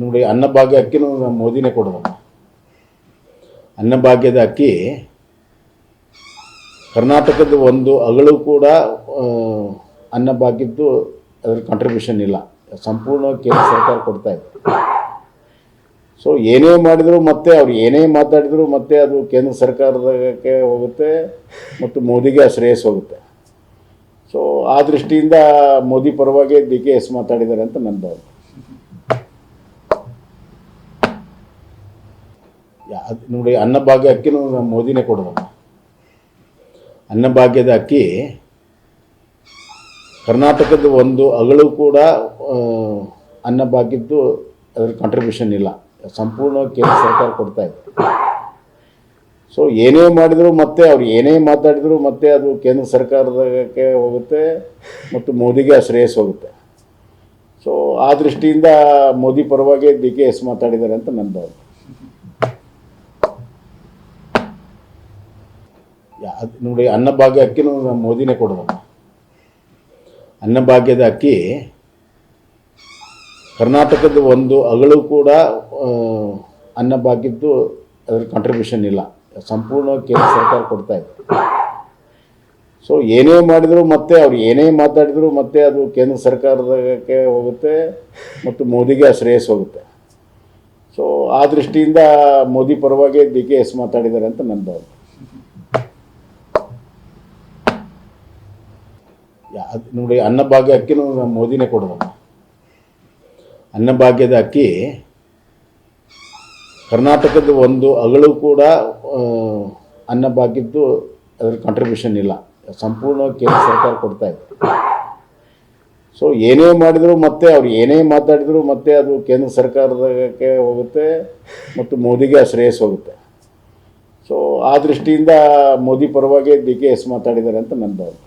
ನೋಡಿ, ಅನ್ನಭಾಗ್ಯ ಅಕ್ಕಿನೂ ಮೋದಿನೇ ಕೊಡೋದಮ್ಮ ಅನ್ನಭಾಗ್ಯದ ಅಕ್ಕಿ ಕರ್ನಾಟಕದ ಒಂದು ಅಗಳು ಕೂಡ ಅನ್ನಭಾಗ್ಯದ್ದು ಅದರ ಕಾಂಟ್ರಿಬ್ಯೂಷನ್ ಇಲ್ಲ. ಸಂಪೂರ್ಣ ಕೇಂದ್ರ ಸರ್ಕಾರ ಕೊಡ್ತಾ ಇದೆ. ಸೊ ಏನೇ ಮಾಡಿದರೂ ಮತ್ತೆ ಅವ್ರು ಏನೇ ಮಾತಾಡಿದ್ರು ಮತ್ತೆ ಅದು ಕೇಂದ್ರ ಸರ್ಕಾರದಕ್ಕೆ ಹೋಗುತ್ತೆ ಮತ್ತು ಮೋದಿಗೆ ಶ್ರೇಯಸ್ ಹೋಗುತ್ತೆ. ಸೊ ಆ ದೃಷ್ಟಿಯಿಂದ ಮೋದಿ ಪರವಾಗಿ ಡಿ ಕೆ ಎಸ್ ಮಾತಾಡಿದ್ದಾರೆ ಅಂತ ನನ್ನ ಭಾವನೆ ಯಾ- ಅದ್ ನೋಡಿ, ಅನ್ನಭಾಗ್ಯ ಅಕ್ಕಿನೂ ಮೋದಿನೇ ಕೊಡೋದು ಅನ್ನಭಾಗ್ಯದ ಅಕ್ಕಿ ಕರ್ನಾಟಕದ ಒಂದು ಅಗಳು ಕೂಡ ಅನ್ನಭಾಗ್ಯದ್ದು ಅದ್ರ ಕಾಂಟ್ರಿಬ್ಯೂಷನ್ ಇಲ್ಲ. ಸಂಪೂರ್ಣ ಕೇಂದ್ರ ಸರ್ಕಾರ ಕೊಡ್ತಾ ಇತ್ತು ಸೊ ಏನೇ ಮಾಡಿದರೂ ಮತ್ತೆ ಅವ್ರು ಏನೇ ಮಾತಾಡಿದ್ರು ಮತ್ತೆ ಅದು ಕೇಂದ್ರ ಸರ್ಕಾರದಕ್ಕೆ ಹೋಗುತ್ತೆ ಮತ್ತು ಮೋದಿಗೆ ಆ ಶ್ರೇಯಸ್ ಹೋಗುತ್ತೆ. ಸೊ ಆ ದೃಷ್ಟಿಯಿಂದ ಮೋದಿ ಪರವಾಗಿ ಡಿ ಕೆ ಎಸ್ ಮಾತಾಡಿದ್ದಾರೆ ಅಂತ ನನ್ನ ಭಾವನೆ ಯಾ- ಅದ್ ನೋಡಿ, ಅನ್ನಭಾಗ್ಯ ಅಕ್ಕಿನೂ ಮೋದಿನೇ ಕೊಡೋದು ಅನ್ನಭಾಗ್ಯದ ಅಕ್ಕಿ ಕರ್ನಾಟಕದ ಒಂದು ಅಗಳು ಕೂಡ ಅನ್ನಭಾಗ್ಯದ್ದು ಅದ್ರ ಕಾಂಟ್ರಿಬ್ಯೂಷನ್ ಇಲ್ಲ. ಸಂಪೂರ್ಣ ಕೇಂದ್ರ ಸರ್ಕಾರ ಕೊಡ್ತಾ ಇದೆ. ಸೊ ಏನೇ ಮಾಡಿದರೂ ಮತ್ತೆ ಅವ್ರು ಏನೇ ಮಾತಾಡಿದ್ರು ಮತ್ತೆ ಅದು ಕೇಂದ್ರ ಸರ್ಕಾರದಕ್ಕೆ ಹೋಗುತ್ತೆ ಮತ್ತು ಮೋದಿಗೆ ಆ ಶ್ರೇಯಸ್ ಹೋಗುತ್ತೆ. ಸೊ ಆ ದೃಷ್ಟಿಯಿಂದ ಮೋದಿ ಪರವಾಗಿ ಡಿ ಕೆ ಎಸ್ ಮಾತಾಡಿದ್ದಾರೆ ಅಂತ ನನ್ನ ಭಾವನೆ ಯಾ- ಅದ್ ನೋಡಿ, ಅನ್ನಭಾಗ್ಯ ಅಕ್ಕಿನೂ ನಮ್ಮ ಮೋದಿನೇ ಕೊಡೋದು ಅನ್ನಭಾಗ್ಯದ ಅಕ್ಕಿ ಕರ್ನಾಟಕದ ಒಂದು ಅಗಳು ಕೂಡ ಅನ್ನಭಾಗ್ಯದ್ದು ಅದ್ರ ಕಾಂಟ್ರಿಬ್ಯೂಷನ್ ಇಲ್ಲ. ಸಂಪೂರ್ಣ ಕೇಂದ್ರ ಸರ್ಕಾರ ಕೊಡ್ತಾ ಇದೆ. ಸೊ ಏನೇ ಮಾಡಿದರೂ ಮತ್ತೆ ಅವ್ರು ಏನೇ ಮಾತಾಡಿದ್ರು ಮತ್ತೆ ಅದು ಕೇಂದ್ರ ಸರ್ಕಾರದಕ್ಕೆ ಹೋಗುತ್ತೆ ಮತ್ತು ಮೋದಿಗೆ ಆ ಶ್ರೇಯಸ್ ಹೋಗುತ್ತೆ. ಸೊ ಆ ದೃಷ್ಟಿಯಿಂದ ಮೋದಿ ಪರವಾಗಿ ಡಿ ಕೆ ಎಸ್ ಮಾತಾಡಿದ್ದಾರೆ ಅಂತ ನನ್ನ ಭಾವನೆ.